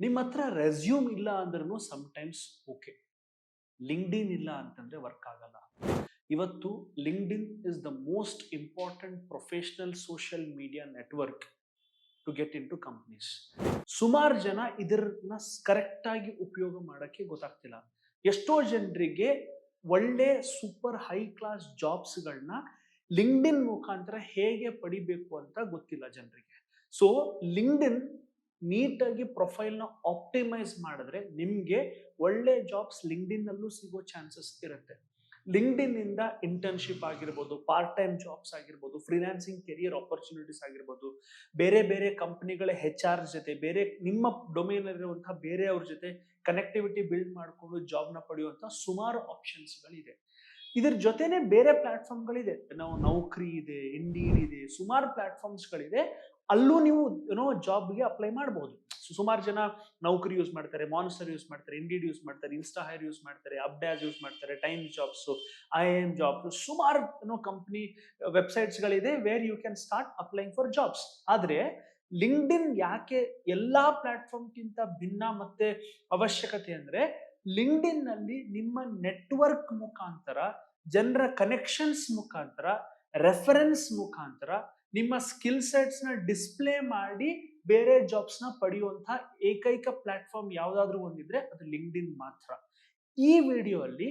ನಿಮ್ಮ ಹತ್ರ ರೆಸ್ಯೂಮ್ ಇಲ್ಲ ಅಂದ್ರೂ ಸಮ್ಟೈಮ್ಸ್ ಓಕೆ ಲಿಂಕ್ಡಿನ್ ಇಲ್ಲ ಅಂತಂದ್ರೆ ವರ್ಕ್ ಆಗಲ್ಲ. ಇವತ್ತು LinkedIn is the most important professional social media network to get into companies ಸುಮಾರು ಜನ ಇದನ್ನ ಕರೆಕ್ಟ್ ಆಗಿ ಉಪಯೋಗ ಮಾಡೋಕ್ಕೆ ಗೊತ್ತಾಗ್ತಿಲ್ಲ. ಎಷ್ಟೋ ಜನರಿಗೆ ಒಳ್ಳೆ ಸೂಪರ್ ಹೈ ಕ್ಲಾಸ್ ಜಾಬ್ಸ್ಗಳನ್ನ ಲಿಂಕ್ಡಿನ್ ಮುಖಾಂತರ ಹೇಗೆ ಪಡಿಬೇಕು ಅಂತ ಗೊತ್ತಿಲ್ಲ ಜನರಿಗೆ. ಸೊ ಲಿಂಕ್ಡಿನ್ ನೀಟಾಗಿ ಪ್ರೊಫೈಲ್ನ ಆಪ್ಟಿಮೈಸ್ ಮಾಡಿದ್ರೆ ನಿಮಗೆ ಒಳ್ಳೆ ಜಾಬ್ಸ್ ಲಿಂಕ್ಡಿನ್ನಲ್ಲೂ ಸಿಗೋ ಚಾನ್ಸಸ್ ಇರುತ್ತೆ. ಲಿಂಕ್ಡಿನ್ ಇಂದ ಇಂಟರ್ನ್ಶಿಪ್ ಆಗಿರ್ಬೋದು ಪಾರ್ಟ್ ಟೈಮ್ ಜಾಬ್ಸ್ ಆಗಿರ್ಬೋದು, ಫ್ರೀಲ್ಯಾನ್ಸಿಂಗ್ ಕೆರಿಯರ್ ಆಪರ್ಚುನಿಟೀಸ್ ಆಗಿರ್ಬೋದು, ಬೇರೆ ಬೇರೆ ಕಂಪ್ನಿಗಳ ಹೆಚ್ ಆರ್ ಜೊತೆ, ಬೇರೆ ನಿಮ್ಮ ಡೊಮೇನ್ ಇರುವಂತಹ ಬೇರೆಯವ್ರ ಜೊತೆ ಕನೆಕ್ಟಿವಿಟಿ ಬಿಲ್ಡ್ ಮಾಡಿಕೊಂಡು ಜಾಬ್ನ ಪಡೆಯುವಂಥ ಸುಮಾರು ಆಪ್ಷನ್ಸ್ಗಳಿದೆ. ಇದ್ರ ಜೊತೆನೆ ಬೇರೆ ಪ್ಲಾಟ್ಫಾರ್ಮ್ಗಳಿದೆ. ನಾವು ನೌಕರಿ ಇದೆ ಇಂಡೀಡ್ ಇದೆ, ಸುಮಾರು ಪ್ಲಾಟ್ಫಾರ್ಮ್ಸ್ಗಳಿದೆ. ಅಲ್ಲೂ ನೀವು ಏನೋ ಜಾಬ್ಗೆ ಅಪ್ಲೈ ಮಾಡಬಹುದು ಸುಮಾರು ಜನ ನೌಕರಿ ಯೂಸ್ ಮಾಡ್ತಾರೆ ಮಾನ್ಸರ್ ಯೂಸ್ ಮಾಡ್ತಾರೆ ಇಂಡೀಡ್ ಯೂಸ್ ಮಾಡ್ತಾರೆ ಇನ್ಸ್ಟಾ ಹೈರ್ ಯೂಸ್ ಮಾಡ್ತಾರೆ ಅಪ್ಡ್ಯಾಸ್ ಯೂಸ್ ಮಾಡ್ತಾರೆ time jobs I M jobs ಸುಮಾರು ಏನೋ company ವೆಬ್ಸೈಟ್ಸ್ಗಳಿದೆ where you can start applying for jobs ಆದರೆ ಲಿಂಕ್ಡಿನ್ ಯಾಕೆ ಎಲ್ಲಾ ಪ್ಲಾಟ್ಫಾರ್ಮ್ಗಿಂತ ಭಿನ್ನ ಮತ್ತೆ ಅವಶ್ಯಕತೆ ಅಂದ್ರೆ ಲಿಂಕ್ಡಿನ್ನಲ್ಲಿ ನಿಮ್ಮ ನೆಟ್ವರ್ಕ್ ಮುಖಾಂತರ, ಜನರ ಕನೆಕ್ಷನ್ಸ್ ಮುಖಾಂತರ ರೆಫರೆನ್ಸ್ ಮುಖಾಂತರ ನಿಮ್ಮ ಸ್ಕಿಲ್ ಸೆಟ್ಸ್ನ ಡಿಸ್ಪ್ಲೇ ಮಾಡಿ ಬೇರೆ ಜಾಬ್ಸ್ನ ಪಡೆಯುವಂತಹ ಏಕೈಕ ಪ್ಲಾಟ್ಫಾರ್ಮ್ ಯಾವುದಾದ್ರೂ ಒಂದಿದ್ರೆ ಅದು ಲಿಂಕ್ಡಿನ್ ಮಾತ್ರ. ಈ ವಿಡಿಯೋ ಅಲ್ಲಿ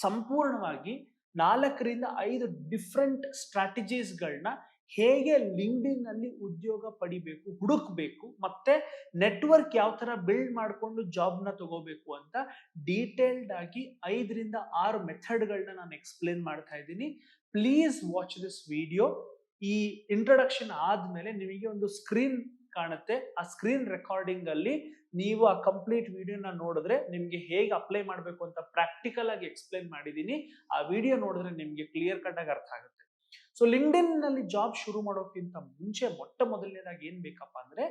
ಸಂಪೂರ್ಣವಾಗಿ ನಾಲ್ಕರಿಂದ ಐದು ಡಿಫ್ರೆಂಟ್ ಸ್ಟ್ರಾಟಜೀಸ್ಗಳನ್ನ ಹೇಗೆ ಲಿಂಕ್ಡ್ಇನ್ ಅಲ್ಲಿ ಉದ್ಯೋಗ ಪಡಿಬೇಕು, ಹುಡುಕ್ಬೇಕು, ಮತ್ತೆ ನೆಟ್ವರ್ಕ್ ಯಾವ ತರ ಬಿಲ್ಡ್ ಮಾಡಿಕೊಂಡು ಜಾಬ್ನ ತಗೋಬೇಕು ಅಂತ ಡೀಟೇಲ್ಡ್ ಆಗಿ ಐದರಿಂದ ಆರು ಮೆಥಡ್ಗಳನ್ನ ನಾನು ಎಕ್ಸ್ಪ್ಲೇನ್ ಮಾಡ್ತಾ ಇದ್ದೀನಿ. ಪ್ಲೀಸ್ ವಾಚ್ ದಿಸ್ ವಿಡಿಯೋ ಈ ಇಂಟ್ರೊಡಕ್ಷನ್ ಆದ್ಮೇಲೆ ನಿಮಗೆ ಒಂದು ಸ್ಕ್ರೀನ್ ಕಾಣುತ್ತೆ. ಆ ಸ್ಕ್ರೀನ್ ರೆಕಾರ್ಡಿಂಗ್ ಅಲ್ಲಿ ನೀವು ಆ ಕಂಪ್ಲೀಟ್ ವಿಡಿಯೋನ ನೋಡಿದ್ರೆ ನಿಮ್ಗೆ ಹೇಗೆ ಅಪ್ಲೈ ಮಾಡಬೇಕು ಅಂತ ಪ್ರಾಕ್ಟಿಕಲ್ ಆಗಿ ಎಕ್ಸ್ಪ್ಲೈನ್ ಮಾಡಿದ್ದೀನಿ. ಆ ವಿಡಿಯೋ ನೋಡಿದ್ರೆ ನಿಮ್ಗೆ ಕ್ಲಿಯರ್ ಕಟ್ ಆಗಿ ಅರ್ಥ ಆಗುತ್ತೆ. ಸೊ ಲಿಂಕ್ಡಿನ್ನಲ್ಲಿ ಜಾಬ್ ಶುರು ಮಾಡೋಕ್ಕಿಂತ ಮುಂಚೆ ಮೊಟ್ಟ ಮೊದಲನೇದಾಗಿ ಏನ್ ಬೇಕಪ್ಪ ಅಂದ್ರೆ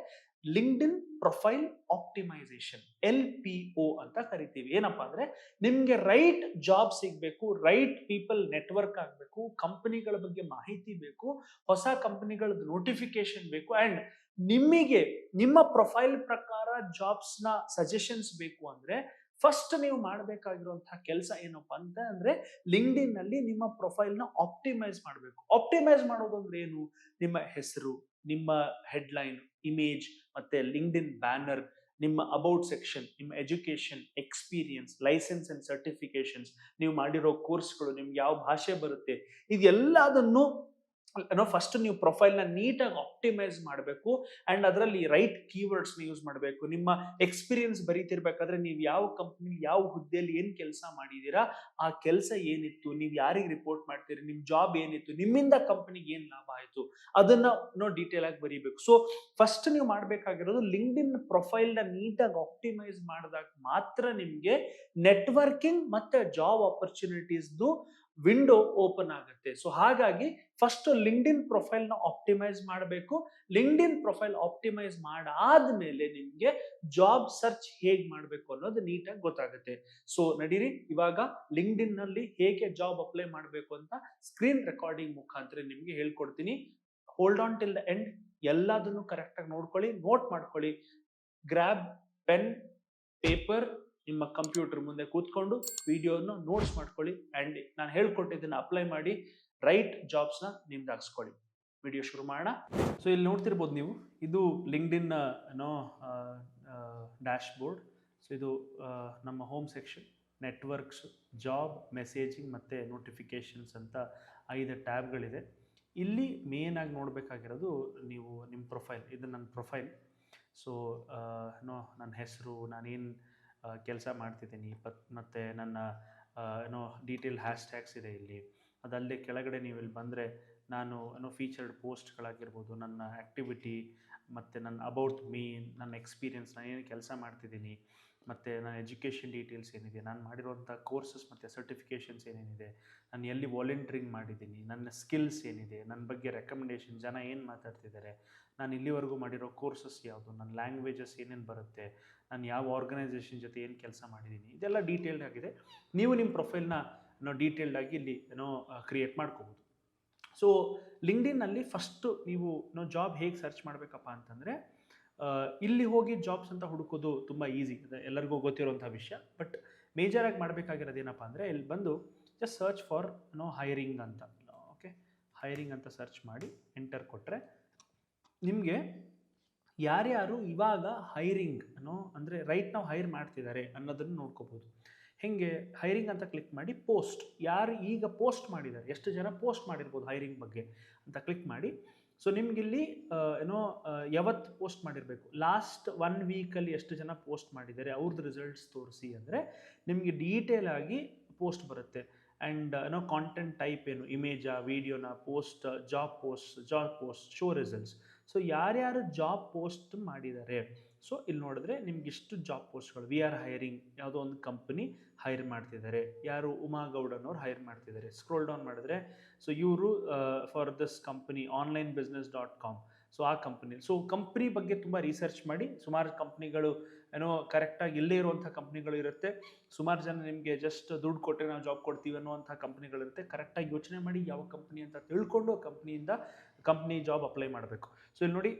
LinkedIn profile optimisation, L P O ಅಂತ ಕರಿತೀವಿ. ಏನಪ್ಪ ಅಂದ್ರೆ ನಿಮ್ಗೆ ರೈಟ್ ಜಾಬ್ ಸಿಗ್ಬೇಕು, ರೈಟ್ ಪೀಪಲ್ ನೆಟ್ವರ್ಕ್ ಆಗಬೇಕು, ಕಂಪನಿಗಳ ಬಗ್ಗೆ ಮಾಹಿತಿ ಬೇಕು, ಹೊಸ ಕಂಪನಿಗಳ ನೋಟಿಫಿಕೇಶನ್ ಬೇಕು, ಅಂಡ್ ನಿಮಗೆ, ನಿಮ್ಮ ಪ್ರೊಫೈಲ್ ಪ್ರಕಾರ ಜಾಬ್ಸ್ನ ಸಜೆಷನ್ಸ್ ಬೇಕು ಅಂದ್ರೆ ಫಸ್ಟ್ ನೀವು ಮಾಡಬೇಕಾಗಿರುವಂತಹ ಕೆಲಸ ಏನಪ್ಪ ಅಂತ ಅಂದ್ರೆ ಲಿಂಕ್ಡಿನ್ನಲ್ಲಿ ನಿಮ್ಮ ಪ್ರೊಫೈಲ್ನ ಆಪ್ಟಿಮೈಸ್ ಮಾಡಬೇಕು. ಆಪ್ಟಿಮೈಸ್ ಮಾಡೋದು ಅಂದ್ರೆ ಏನು? ನಿಮ್ಮ ಹೆಸರು ನಿಮ್ಮ ಹೆಡ್ಲೈನ್ ಇಮೇಜ್ ಮತ್ತೆ ಇನ್ ಬ್ಯಾನರ್ ನಿಮ್ಮ ಅಬೌಟ್ ಸೆಕ್ಷನ್ ನಿಮ್ಮ education experience licence and certifications ನೀವು ಮಾಡಿರೋ ಕೋರ್ಸ್ಗಳು ನಿಮ್ಗೆ ಯಾವ ಭಾಷೆ ಬರುತ್ತೆ ಇದೆಲ್ಲದನ್ನು ಏನೋ ಫಸ್ಟ್ ನೀವು ಪ್ರೊಫೈಲ್ನ ನೀಟಾಗಿ ಆಪ್ಟಿಮೈಸ್ ಮಾಡಬೇಕು ಆ್ಯಂಡ್ ಅದರಲ್ಲಿ ರೈಟ್ ಕೀವರ್ಡ್ಸ್ನ ಯೂಸ್ ಮಾಡಬೇಕು. ನಿಮ್ಮ ಎಕ್ಸ್ಪೀರಿಯನ್ಸ್ ಬರೀತಿರ್ಬೇಕಾದ್ರೆ ನೀವು ಯಾವ ಕಂಪ್ನಿ ಯಾವ ಹುದ್ದೆಯಲ್ಲಿ ಏನು ಕೆಲಸ ಮಾಡಿದ್ದೀರಾ ಆ ಕೆಲಸ ಏನಿತ್ತು, ನೀವು ಯಾರಿಗೆ ರಿಪೋರ್ಟ್ ಮಾಡ್ತೀರಿ, ನಿಮ್ಮ ಜಾಬ್ ಏನಿತ್ತು, ನಿಮ್ಮಿಂದ ಕಂಪ್ನಿಗೆ ಏನು ಲಾಭ ಆಯಿತು, ಅದನ್ನು ನೋ ಡೀಟೇಲ್ ಆಗಿ ಬರೀಬೇಕು. ಸೊ ಫಸ್ಟ್ ನೀವು ಮಾಡಬೇಕಾಗಿರೋದು ಲಿಂಕ್ಡಿನ್ ಪ್ರೊಫೈಲ್ನ ನೀಟಾಗಿ ಆಪ್ಟಿಮೈಸ್ ಮಾಡಿದಾಗ ಮಾತ್ರ ನಿಮಗೆ ನೆಟ್ವರ್ಕಿಂಗ್ ಮತ್ತು ಜಾಬ್ ಆಪರ್ಚುನಿಟೀಸ್ದು ವಿಂಡೋ ಓಪನ್ ಆಗುತ್ತೆ. ಸೊ ಹಾಗಾಗಿ ಫಸ್ಟ್ ಲಿಂಕ್ಡಿನ್ನ ಆಪ್ಟಿಮೈಸ್ ಮಾಡಬೇಕು. ಲಿಂಕ್ಡಿನ್ ಪ್ರೊಫೈಲ್ ಆಪ್ಟಿಮೈಸ್ ಮಾಡಾದ್ಮೇಲೆ ನಿಮಗೆ ಜಾಬ್ ಸರ್ಚ್ ಹೇಗೆ ಮಾಡಬೇಕು ಅನ್ನೋದು ನೀಟಾಗಿ ಗೊತ್ತಾಗುತ್ತೆ. ಸೊ ನಡೀರಿ, ಇವಾಗ ಲಿಂಕ್ಡಿನ್ನಲ್ಲಿ ಹೇಗೆ ಜಾಬ್ ಅಪ್ಲೈ ಮಾಡಬೇಕು ಅಂತ ಸ್ಕ್ರೀನ್ ರೆಕಾರ್ಡಿಂಗ್ ಮುಖಾಂತರ ನಿಮಗೆ ಹೇಳ್ಕೊಡ್ತೀನಿ. Hold on till the end ಎಲ್ಲದನ್ನು ಕರೆಕ್ಟಾಗಿ ನೋಡ್ಕೊಳ್ಳಿ ನೋಟ್ ಮಾಡ್ಕೊಳ್ಳಿ. ಗ್ರ್ಯಾಬ್ ಪೆನ್ ಪೇಪರ್ ನಿಮ್ಮ ಕಂಪ್ಯೂಟರ್ ಮುಂದೆ ಕೂತ್ಕೊಂಡು ವಿಡಿಯೋನ ನೋಟ್ಸ್ ಮಾಡ್ಕೊಳ್ಳಿ ಆ್ಯಂಡ್ ನಾನು ಹೇಳ್ಕೊಟ್ಟಿದ್ದನ್ನು ಅಪ್ಲೈ ಮಾಡಿ ರೈಟ್ ಜಾಬ್ಸ್ನ ನಿಮ್ದಾಗಿಸ್ಕೊಳ್ಳಿ. ವಿಡಿಯೋ ಶುರು ಮಾಡೋಣ. ಸೊ ಇಲ್ಲಿ ನೋಡ್ತಿರ್ಬೋದು ನೀವು, ಇದು ಲಿಂಕ್ಡಿನ್ ಏನೋ ಡ್ಯಾಶ್ ಬೋರ್ಡ್ ಸೊ ಇದು ನಮ್ಮ home section networks job messaging ಮತ್ತು ನೋಟಿಫಿಕೇಷನ್ಸ್ ಅಂತ ಐದು ಟ್ಯಾಬ್ಗಳಿದೆ ಇಲ್ಲಿ ಮೇನ್ ಆಗಿ ನೋಡಬೇಕಾಗಿರೋದು ನೀವು ನಿಮ್ಮ ಪ್ರೊಫೈಲ್ ಇದು ನನ್ನ ಪ್ರೊಫೈಲ್ ಸೊ ನೋ ನನ್ನ ಹೆಸರು, ನಾನೇನು ಕೆಲಸ ಮಾಡ್ತಿದ್ದೀನಿ. ಪತ್ ಮತ್ತು ನನ್ನ ಏನೋ ಡೀಟೇಲ್ ಹ್ಯಾಶ್ ಟ್ಯಾಗ್ಸ್ ಇದೆ ಇಲ್ಲಿ. ಅದಲ್ಲದೆ ಕೆಳಗಡೆ ನೀವು ಇಲ್ಲಿ ಬಂದರೆ ನಾನು ಏನೋ ಫೀಚರ್ಡ್ ಪೋಸ್ಟ್ಗಳಾಗಿರ್ಬೋದು ನನ್ನ ಆ್ಯಕ್ಟಿವಿಟಿ ಮತ್ತು ನನ್ನ ಅಬೌಟ್ ಮೀ ನನ್ನ ಎಕ್ಸ್ಪೀರಿಯನ್ಸ್ ನಾನು ಏನು ಕೆಲಸ ಮಾಡ್ತಿದ್ದೀನಿ, ಮತ್ತು ನನ್ನ ಎಜುಕೇಷನ್ ಡೀಟೇಲ್ಸ್ ಏನಿದೆ, ನಾನು ಮಾಡಿರುವಂಥ ಕೋರ್ಸಸ್ ಮತ್ತು ಸರ್ಟಿಫಿಕೇಷನ್ಸ್ ಏನೇನಿದೆ, ನಾನು ಎಲ್ಲಿ ವಾಲಂಟ್ರಿಂಗ್ ಮಾಡಿದ್ದೀನಿ, ನನ್ನ ಸ್ಕಿಲ್ಸ್ ಏನಿದೆ, ನನ್ನ ಬಗ್ಗೆ ರೆಕಮೆಂಡೇಷನ್ ಜನ ಏನು ಮಾತಾಡ್ತಿದ್ದಾರೆ, ನಾನು ಇಲ್ಲಿವರೆಗೂ ಮಾಡಿರೋ ಕೋರ್ಸಸ್ ಯಾವುದು, ನನ್ನ ಲ್ಯಾಂಗ್ವೇಜಸ್ ಏನೇನು ಬರುತ್ತೆ ನಾನು ಯಾವ ಆರ್ಗನೈಸೇಷನ್ ಜೊತೆ ಏನು ಕೆಲಸ ಮಾಡಿದ್ದೀನಿ ಇದೆಲ್ಲ ಡೀಟೇಲ್ಡ್ ಆಗಿದೆ. ನೀವು ನಿಮ್ಮ ಪ್ರೊಫೈಲ್ನ ನಾವು ಡೀಟೇಲ್ಡ್ ಆಗಿ ಇಲ್ಲಿ ಏನೋ ಕ್ರಿಯೇಟ್ ಮಾಡ್ಕೋಬೋದು. ಸೊ ಲಿಂಕ್ಡಿನ್ನಲ್ಲಿ ಫಸ್ಟು ನೀವು ನಾವು ಜಾಬ್ ಹೇಗೆ ಸರ್ಚ್ ಮಾಡಬೇಕಪ್ಪ ಅಂತಂದರೆ ಇಲ್ಲಿ ಹೋಗಿ ಜಾಬ್ಸ್ ಅಂತ ಹುಡುಕೋದು ತುಂಬ ಈಸಿ ಎಲ್ಲರಿಗೂ ಗೊತ್ತಿರುವಂಥ ವಿಷಯ. ಬಟ್ ಮೇಜರಾಗಿ ಮಾಡಬೇಕಾಗಿರೋದು ಏನಪ್ಪ ಅಂದರೆ, ಇಲ್ಲಿ ಬಂದು just search for no hiring ಅಂತ. ಓಕೆ ಹೈರಿಂಗ್ ಅಂತ ಸರ್ಚ್ ಮಾಡಿ ಎಂಟರ್ ಕೊಟ್ಟರೆ ನಿಮಗೆ ಯಾರ್ಯಾರು ಇವಾಗ ಹೈರಿಂಗ್ ಅನ್ನೋ, ಅಂದರೆ ರೈಟ್ ನಾವು ಹೈರ್ ಮಾಡ್ತಿದ್ದಾರೆ ಅನ್ನೋದನ್ನು ನೋಡ್ಕೋಬೋದು. ಹೆಂಗೆ? ಹೈರಿಂಗ್ ಅಂತ ಕ್ಲಿಕ್ ಮಾಡಿ ಪೋಸ್ಟ್ ಯಾರು ಈಗ ಪೋಸ್ಟ್ ಮಾಡಿದ್ದಾರೆ? ಎಷ್ಟು ಜನ ಪೋಸ್ಟ್ ಮಾಡಿರ್ಬೋದು ಹೈರಿಂಗ್ ಬಗ್ಗೆ ಅಂತ ಕ್ಲಿಕ್ ಮಾಡಿ. ಸೊ ನಿಮಗಿಲ್ಲಿ ಏನೋ ಯಾವತ್ತು ಪೋಸ್ಟ್ ಮಾಡಿರಬೇಕು? ಲಾಸ್ಟ್ ಒನ್ ವೀಕಲ್ಲಿ ಎಷ್ಟು ಜನ ಪೋಸ್ಟ್ ಮಾಡಿದ್ದಾರೆ? ಅವ್ರದ್ದು ರಿಸಲ್ಟ್ಸ್ ತೋರಿಸಿ ಅಂದರೆ ನಿಮಗೆ ಡೀಟೇಲ್ ಆಗಿ ಪೋಸ್ಟ್ ಬರುತ್ತೆ. ಆ್ಯಂಡ್ ಏನೋ ಕಾಂಟೆಂಟ್ ಟೈಪ್ ಏನು? ಇಮೇಜಾ ವೀಡಿಯೋನ post job post job post show results so ಯಾರ್ಯಾರು ಜಾಬ್ ಪೋಸ್ಟ್ ಮಾಡಿದ್ದಾರೆ ಸೊ ಇಲ್ಲಿ ನೋಡಿದ್ರೆ ನಿಮ್ಗೆ ಇಷ್ಟು ಜಾಬ್ ಪೋಸ್ಟ್ಗಳು ವಿ ಆರ್ ಹೈರಿಂಗ್ ಯಾವುದೋ ಒಂದು ಕಂಪನಿ ಹೈರ್ ಮಾಡ್ತಿದ್ದಾರೆ. ಯಾರು ಉಮಾ ಅನ್ನೋರು ಹೈರ್ ಮಾಡ್ತಿದ್ದಾರೆ. ಸ್ಕ್ರೋಲ್ ಡೌನ್ ಮಾಡಿದ್ರೆ ಸೊ ಇವರು for this company online business dot com so ಆ ಕಂಪನಿ ಸೊ ಕಂಪ್ನಿ ಬಗ್ಗೆ ತುಂಬ ರಿಸರ್ಚ್ ಮಾಡಿ, ಸುಮಾರು ಕಂಪ್ನಿಗಳು ಏನೋ ಕರೆಕ್ಟಾಗಿ ಇಲ್ಲೇ ಇರುವಂಥ ಕಂಪ್ನಿಗಳು ಇರುತ್ತೆ. ಸುಮಾರು ಜನ ನಿಮಗೆ ಜಸ್ಟ್ ದುಡ್ಡು ಕೊಟ್ಟರೆ ನಾವು ಜಾಬ್ ಕೊಡ್ತೀವಿ ಅನ್ನುವಂಥ ಕಂಪ್ನಿಗಳಿರುತ್ತೆ ಕರೆಕ್ಟಾಗಿ ಯೋಚನೆ ಮಾಡಿ ಯಾವ ಕಂಪ್ನಿ ಅಂತ ತಿಳ್ಕೊಂಡು ಆ ಕಂಪ್ನಿಯಿಂದ ಕಂಪ್ನಿ ಜಾಬ್ ಅಪ್ಲೈ ಮಾಡಬೇಕು. ಸೊ ಇಲ್ಲಿ ನೋಡಿ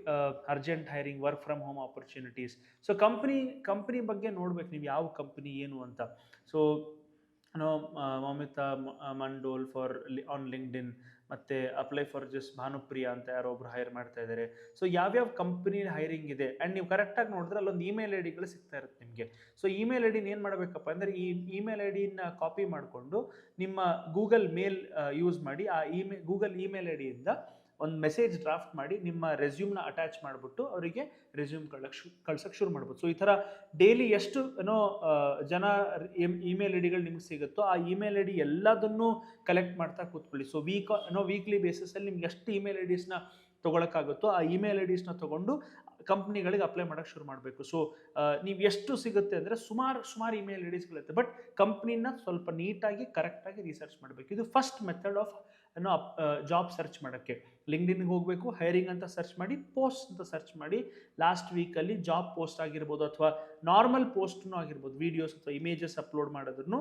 urgent hiring work from home opportunities so company company ಬಗ್ಗೆ ನೋಡ್ಬೇಕು ನೀವು ಯಾವ ಕಂಪ್ನಿ ಏನು ಅಂತ. So no Mamita Mandal for on in ಮತ್ತು ಅಪ್ಲೈ ಫಾರ್ ಜಸ್ಟ್ ಭಾನುಪ್ರಿಯಾ ಅಂತ ಯಾರೋ ಒಬ್ರು ಹೈರ್ ಮಾಡ್ತಾ ಇದ್ದಾರೆ ಸೊ ಯಾವ್ಯಾವ ಕಂಪ್ನಿ ಹೈರಿಂಗ್ ಇದೆ? ಆ್ಯಂಡ್ ನೀವು ಕರೆಕ್ಟಾಗಿ ನೋಡಿದ್ರೆ ಅಲ್ಲೊಂದು ಇಮೇಲ್ ಐ ಡಿಗಳು ಸಿಗ್ತಾ ಇರುತ್ತೆ ನಿಮಗೆ. ಸೊ ಇಮೇಲ್ ಐ ಡಿನ ಏನು ಮಾಡಬೇಕಪ್ಪ ಅಂದರೆ ಈ ಇಮೇಲ್ ಐ ಡಿನ ಕಾಪಿ ಮಾಡಿಕೊಂಡು ನಿಮ್ಮ ಗೂಗಲ್ ಮೇಲ್ ಯೂಸ್ ಮಾಡಿ ಆ ಇಮೇ ಗೂಗಲ್ ಇಮೇಲ್ ಐ ಡಿಯಿಂದ ಒಂದು ಮೆಸೇಜ್ ಡ್ರಾಫ್ಟ್ ಮಾಡಿ ನಿಮ್ಮ ರೆಸ್ಯೂಮ್ನ ಅಟ್ಯಾಚ್ ಮಾಡಿಬಿಟ್ಟು ಅವರಿಗೆ ರೆಸ್ಯೂಮ್ ಕಳಕ್ ಶು ಕಳ್ಸಕ್ಕೆ ಶುರು ಮಾಡ್ಬೋದು. ಸೊ ಈ ಥರ ಡೈಲಿ ಎಷ್ಟು, ಏನೋ ಜನ ಇಮೇಲ್ ಐ ಡಿಗಳು ನಿಮ್ಗೆ ಸಿಗುತ್ತೋ ಆ ಇಮೇಲ್ ಐ ಡಿ ಎಲ್ಲದನ್ನೂ ಕಲೆಕ್ಟ್ ಮಾಡ್ತಾ ಕೂತ್ಕೊಳ್ಳಿ. ಸೊ ವೀಕ್ ಏನೋ ವೀಕ್ಲಿ ಬೇಸಿಸಲ್ಲಿ ನಿಮ್ಗೆ ಎಷ್ಟು ಇಮೇಲ್ ಐ ಡಿಸ್ನ ತೊಗೊಳಕ್ಕಾಗುತ್ತೋ ಆ ಇಮೇಲ್ ಐ ಡಿಸ್ನ ತೊಗೊಂಡು ಕಂಪ್ನಿಗಳಿಗೆ ಅಪ್ಲೈ ಮಾಡೋಕ್ಕೆ ಶುರು ಮಾಡಬೇಕು. ಸೊ ನೀವು ಎಷ್ಟು ಸಿಗುತ್ತೆ ಅಂದರೆ ಸುಮಾರು ಸುಮಾರು ಇಮೇಲ್ ಐ ಡಿಸ್ಗಳಿರುತ್ತೆ ಬಟ್ ಕಂಪ್ನಿನ ಸ್ವಲ್ಪ ನೀಟಾಗಿ ಕರೆಕ್ಟಾಗಿ ರಿಸರ್ಚ್ ಮಾಡಬೇಕು. ಇದು ಫಸ್ಟ್ ಮೆಥಡ್ ಆಫ್ ಏನೋ ಜಾಬ್ ಸರ್ಚ್ ಮಾಡೋಕ್ಕೆ. ಲಿಂಕ್ಡಿನ್ಗೆ ಹೋಗಬೇಕು ಹೈರಿಂಗ್ ಅಂತ ಸರ್ಚ್ ಮಾಡಿ ಪೋಸ್ಟ್ ಅಂತ ಸರ್ಚ್ ಮಾಡಿ ಲಾಸ್ಟ್ ವೀಕಲ್ಲಿ ಜಾಬ್ ಪೋಸ್ಟ್ ಆಗಿರ್ಬೋದು ಅಥವಾ ನಾರ್ಮಲ್ ಪೋಸ್ಟ್ನೂ ಆಗಿರ್ಬೋದು ವೀಡಿಯೋಸ್ ಅಥವಾ ಇಮೇಜಸ್ ಅಪ್ಲೋಡ್ ಮಾಡಿದ್ರೂ